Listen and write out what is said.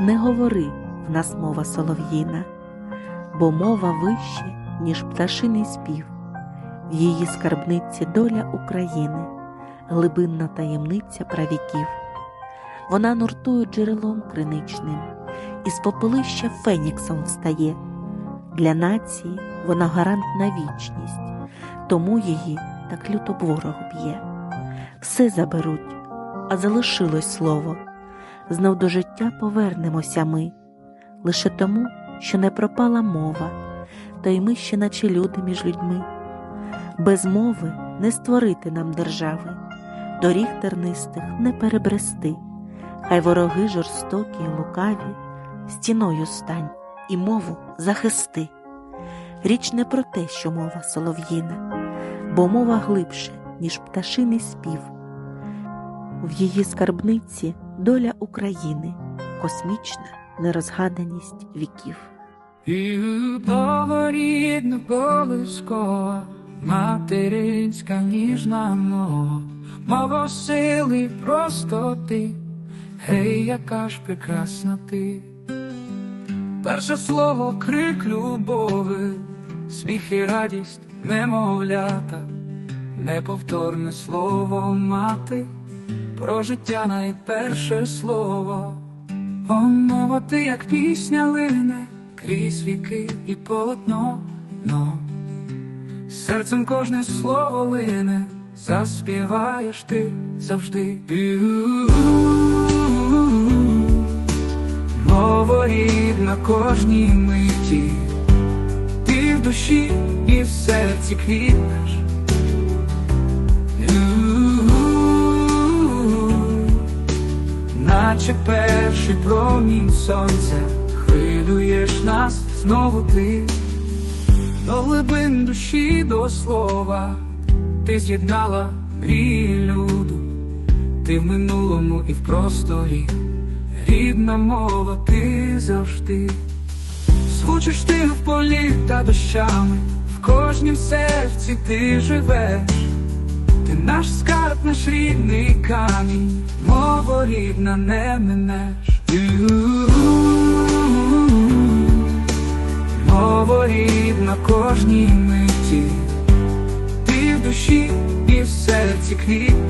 Не говори в нас мова солов'їна, бо мова вище, ніж пташиний спів, в її скарбниці доля України, глибинна таємниця правіків. Вона нуртує джерелом криничним, із попелища феніксом встає. Для нації вона гарант на вічність, тому її так люто ворог б'є. Все заберуть, а залишилось слово. Знов до життя повернемося ми, лише тому, що не пропала мова, та й ми ще наче люди між людьми. Без мови не створити нам держави, доріг тернистих не перебрести, хай вороги жорстокі й лукаві, стіною стань і мову захисти. Річ не про те, що мова солов'їна, бо мова глибше, ніж пташиний спів. В її скарбниці доля України, космічна нерозгаданість віків. І поворідно колискова, материнська ніжна мова, мова сили й простоти, гей, яка ж прекрасна ти. Перше слово крик любови, сміх і радість немовлята, неповторне слово мати, про життя найперше слово. О, ти, як пісня лине, крізь віки і полотно, но серцем кожне слово лине, заспіваєш ти завжди. Мова рідна кожній миті, ти в душі і в серці квітнеш. Наче перший промінь сонця, хвилюєш нас знову ти, до глибин душі до слова, ти з'єднала мрії люду, ти в минулому і в просторі, рідна мова, ти завжди, Звучиш ти в полі та дощами, в кожнім серці ти живеш. Ти наш скарб, наш рідний камінь, рідна не минеш Мово рідна кожній миті, ти в душі і в серці квіт.